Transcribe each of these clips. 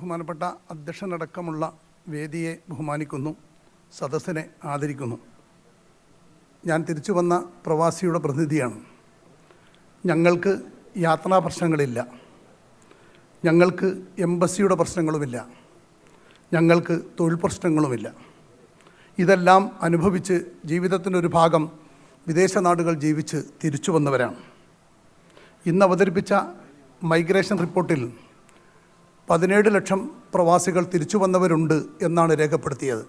ബഹുമാനപ്പെട്ട അധ്യക്ഷനടക്കമുള്ള വേദിയെ ബഹുമാനിക്കുന്നു സദസ്സിനെ ആദരിക്കുന്നു. ഞാൻ തിരിച്ചു വന്ന പ്രവാസിയുടെ പ്രതിനിധിയാണ്. ഞങ്ങൾക്ക് യാത്രാ പ്രശ്നങ്ങളില്ല. ഞങ്ങൾക്ക് എംബസിയുടെ പ്രശ്നങ്ങളുമില്ല. ഞങ്ങൾക്ക് തൊഴിൽ പ്രശ്നങ്ങളുമില്ല. ഇതെല്ലാം അനുഭവിച്ച് ജീവിതത്തിന്റെ ഒരു ഭാഗം വിദേശ നാടുകൾ ജീവിച്ച് തിരിച്ചു വന്നവരാണ്. ഇന്ന് അവതരിപ്പിച്ച മൈഗ്രേഷൻ റിപ്പോർട്ടിൽ പതിനേഴ് ലക്ഷം പ്രവാസികൾ തിരിച്ചു വന്നവരുണ്ട് എന്നാണ് രേഖപ്പെടുത്തിയത്.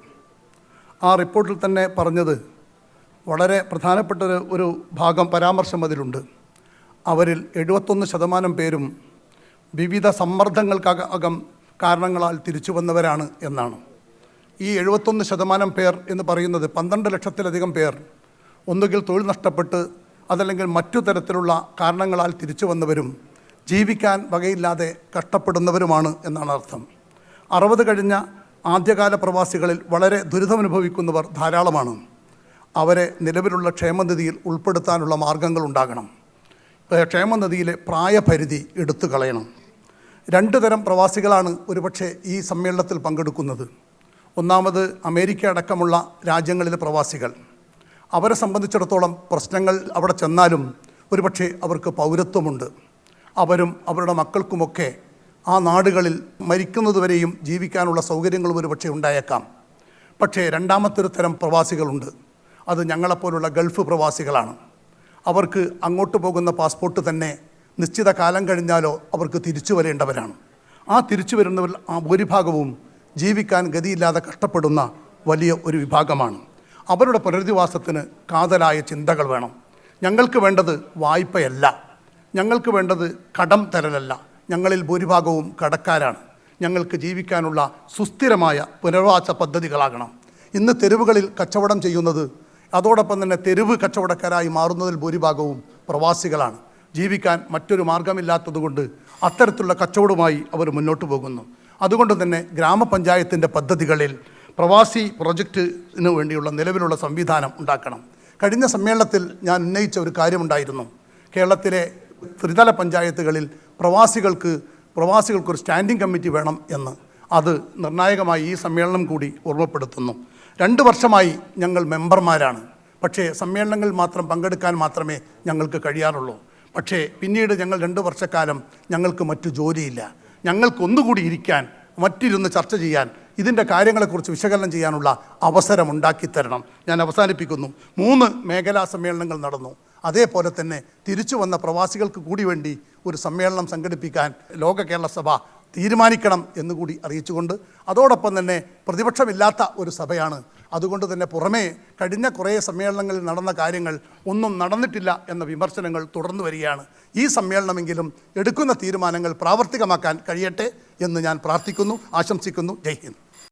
ആ റിപ്പോർട്ടിൽ തന്നെ പറഞ്ഞത് വളരെ പ്രധാനപ്പെട്ട ഒരു ഭാഗം പരാമർശം അതിലുണ്ട്. അവരിൽ എഴുപത്തൊന്ന് ശതമാനം പേരും വിവിധ സമ്മർദ്ദങ്ങൾക്കകം കാരണങ്ങളാൽ തിരിച്ചു വന്നവരാണ് എന്നാണ്. ഈ എഴുപത്തൊന്ന് ശതമാനം പേർ എന്ന് പറയുന്നത് പന്ത്രണ്ട് ലക്ഷത്തിലധികം പേർ ഒന്നുകിൽ തൊഴിൽ നഷ്ടപ്പെട്ട് അതല്ലെങ്കിൽ മറ്റു തരത്തിലുള്ള കാരണങ്ങളാൽ തിരിച്ചു വന്നവരും ജീവിക്കാൻ വകയില്ലാതെ കഷ്ടപ്പെടുന്നവരുമാണ് എന്നാണ് അർത്ഥം. അറുപത് കഴിഞ്ഞ ആദ്യകാല പ്രവാസികളിൽ വളരെ ദുരിതമനുഭവിക്കുന്നവർ ധാരാളമാണ്. അവരെ നിലവിലുള്ള ക്ഷേമനിധിയിൽ ഉൾപ്പെടുത്താനുള്ള മാർഗങ്ങൾ ഉണ്ടാകണം. ക്ഷേമനിധിയിലെ പ്രായപരിധി എടുത്തു കളയണം. രണ്ട് തരം പ്രവാസികളാണ് ഒരുപക്ഷെ ഈ സമ്മേളനത്തിൽ പങ്കെടുക്കുന്നത്. ഒന്നാമത് അമേരിക്ക അടക്കമുള്ള രാജ്യങ്ങളിലെ പ്രവാസികൾ. അവരെ സംബന്ധിച്ചിടത്തോളം പ്രശ്നങ്ങൾ അവിടെ ചെന്നാലും ഒരുപക്ഷെ അവർക്ക് പൗരത്വമുണ്ട്. അവരും അവരുടെ മക്കൾക്കുമൊക്കെ ആ നാടുകളിൽ മരിക്കുന്നതുവരെയും ജീവിക്കാനുള്ള സൗകര്യങ്ങളും ഒരുപക്ഷെ ഉണ്ടായേക്കാം. പക്ഷേ രണ്ടാമത്തൊരു തരം പ്രവാസികളുണ്ട്. അത് ഞങ്ങളെപ്പോലുള്ള ഗൾഫ് പ്രവാസികളാണ്. അവർക്ക് അങ്ങോട്ട് പോകുന്ന പാസ്പോർട്ട് തന്നെ നിശ്ചിത കാലം കഴിഞ്ഞാലോ അവർക്ക് തിരിച്ചു വരേണ്ടവരാണ്. ആ തിരിച്ചു വരുന്നവരിൽ ആ ഭൂരിഭാഗവും ജീവിക്കാൻ ഗതിയില്ലാതെ കഷ്ടപ്പെടുന്ന വലിയ ഒരു വിഭാഗമാണ്. അവരുടെ പുനരധിവാസത്തിന് കാതലായ ചിന്തകൾ വേണം. ഞങ്ങൾക്ക് വേണ്ടത് വായ്പയല്ല. ഞങ്ങൾക്ക് വേണ്ടത് കടം തരലല്ല. ഞങ്ങളിൽ ഭൂരിഭാഗവും കടക്കാരാണ്. ഞങ്ങൾക്ക് ജീവിക്കാനുള്ള സുസ്ഥിരമായ പുനർവാസ പദ്ധതികളാകണം. ഇന്ന് തെരുവുകളിൽ കച്ചവടം ചെയ്യുന്നത് അതോടൊപ്പം തന്നെ തെരുവ് കച്ചവടക്കാരായി മാറുന്നതിൽ ഭൂരിഭാഗവും പ്രവാസികളാണ്. ജീവിക്കാൻ മറ്റൊരു മാർഗമില്ലാത്തതുകൊണ്ട് അത്തരത്തിലുള്ള കച്ചവടവുമായി അവർ മുന്നോട്ട് പോകുന്നു. അതുകൊണ്ട് തന്നെ ഗ്രാമപഞ്ചായത്തിന്റെ പദ്ധതികളിൽ പ്രവാസി പ്രൊജക്റ്റിന് വേണ്ടിയുള്ള നിലവിലുള്ള സംവിധാനം ഉണ്ടാക്കണം. കഴിഞ്ഞ സമ്മേളനത്തിൽ ഞാൻ ഉന്നയിച്ച ഒരു കാര്യമുണ്ടായിരുന്നു. കേരളത്തിലെ ത്രിതല പഞ്ചായത്തുകളിൽ പ്രവാസികൾക്ക് പ്രവാസികൾക്കൊരു സ്റ്റാൻഡിംഗ് കമ്മിറ്റി വേണം എന്ന്. അത് നിർണായകമായി ഈ സമ്മേളനം കൂടി ഓർമ്മപ്പെടുത്തുന്നു. രണ്ട് വർഷമായി ഞങ്ങൾ മെമ്പർമാരാണ്. പക്ഷേ സമ്മേളനങ്ങളിൽ മാത്രം പങ്കെടുക്കാൻ മാത്രമേ ഞങ്ങൾക്ക് കഴിയാറുള്ളൂ. പക്ഷേ പിന്നീട് ഞങ്ങൾ രണ്ട് വർഷക്കാലം ഞങ്ങൾക്ക് മറ്റു ജോലിയില്ല. ഞങ്ങൾക്ക് ഒന്നുകൂടി ഇരിക്കാൻ മറ്റിരുന്ന് ചർച്ച ചെയ്യാൻ ഇതിന്റെ കാര്യങ്ങളെക്കുറിച്ച് വിശകലനം ചെയ്യാനുള്ള അവസരം ഉണ്ടാക്കി തരണം ഞാൻ അവസാനിപ്പിക്കുന്നു. മൂന്ന് മേഖലാ സമ്മേളനങ്ങൾ നടന്നു. അതേപോലെ തന്നെ തിരിച്ചു വന്ന പ്രവാസികൾക്ക് കൂടി വേണ്ടി ഒരു സമ്മേളനം സംഘടിപ്പിക്കാൻ ലോക കേരള സഭ തീരുമാനിക്കണം എന്നുകൂടി അറിയിച്ചുകൊണ്ട് അതോടൊപ്പം തന്നെ പ്രതിപക്ഷമില്ലാത്ത ഒരു സഭയാണ്. അതുകൊണ്ട് തന്നെ പുറമേ കഴിഞ്ഞ കുറേ സമ്മേളനങ്ങളിൽ നടന്ന കാര്യങ്ങൾ ഒന്നും നടന്നിട്ടില്ല എന്ന വിമർശനങ്ങൾ തുടർന്നു വരികയാണ്. ഈ സമ്മേളനമെങ്കിലും എടുക്കുന്ന തീരുമാനങ്ങൾ പ്രാവർത്തികമാക്കാൻ കഴിയട്ടെ എന്ന് ഞാൻ പ്രാർത്ഥിക്കുന്നു ആശംസിക്കുന്നു. ജയ് ഹിന്ദ്.